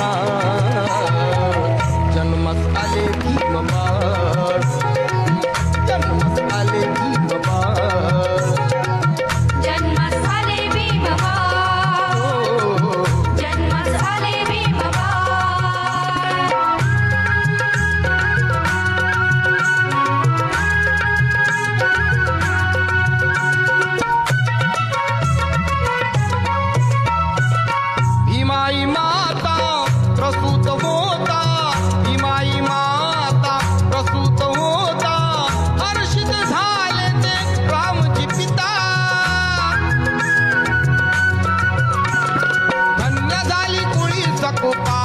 Mars, Janmas Alekhi Mars. प्रसूत होता माता प्रसूत होता झाले ते रामजी पिता. धन्य झाली कुळी सकोपा